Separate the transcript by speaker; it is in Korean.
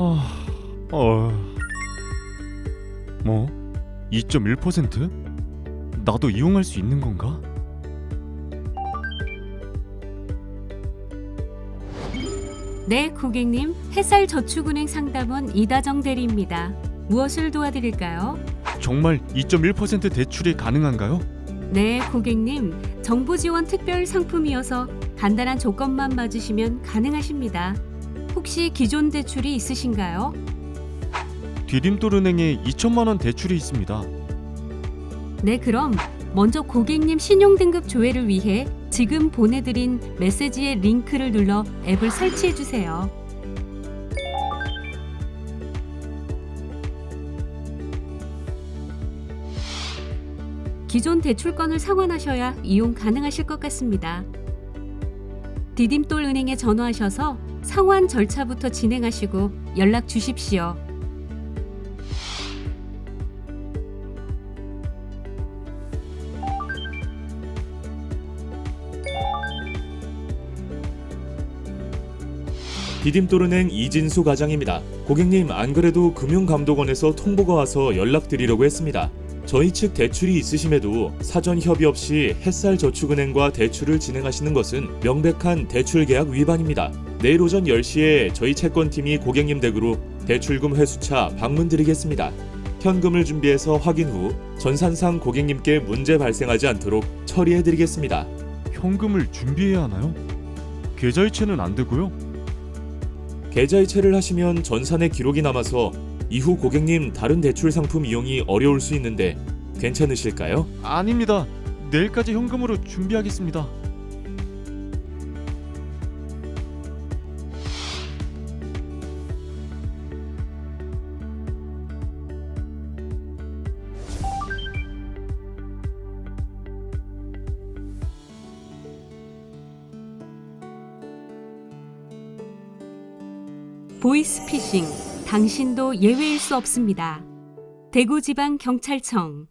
Speaker 1: 아, 어. 뭐? 2.1%? 나도 이용할 수 있는 건가?
Speaker 2: 네, 고객님. 햇살 저축은행 상담원 이다정 대리입니다. 무엇을 도와드릴까요?
Speaker 1: 정말 2.1% 대출이 가능한가요?
Speaker 2: 네, 고객님. 정부 지원 특별 상품이어서 간단한 조건만 맞으시면 가능하십니다. 혹시 기존 대출이 있으신가요?
Speaker 1: 디딤돌은행에 2천만 원 대출이 있습니다.
Speaker 2: 네, 그럼 먼저 고객님 신용 등급 조회를 위해 지금 보내드린 메시지의 링크를 눌러 앱을 설치해 주세요. 기존 대출건을 상환하셔야 이용 가능하실 것 같습니다. 디딤돌 은행에 전화하셔서 상환 절차부터 진행하시고 연락 주십시오.
Speaker 3: 디딤돌은행 이진수 과장입니다. 고객님 안 그래도 금융감독원에서 통보가 와서 연락드리려고 했습니다. 저희 측 대출이 있으심에도 사전 협의 없이 햇살 저축은행과 대출을 진행하시는 것은 명백한 대출 계약 위반입니다. 내일 오전 10시에 저희 채권팀이 고객님 댁으로 대출금 회수차 방문 드리겠습니다. 현금을 준비해서 확인 후 전산상 고객님께 문제 발생하지 않도록 처리해 드리겠습니다.
Speaker 1: 현금을 준비해야 하나요? 계좌이체는 안 되고요.
Speaker 3: 계좌이체를 하시면 전산에 기록이 남아서 이후 고객님 다른 대출 상품 이용이 어려울 수 있는데 괜찮으실까요?
Speaker 1: 아닙니다. 내일까지 현금으로 준비하겠습니다.
Speaker 2: 보이스피싱, 당신도 예외일 수 없습니다. 대구지방경찰청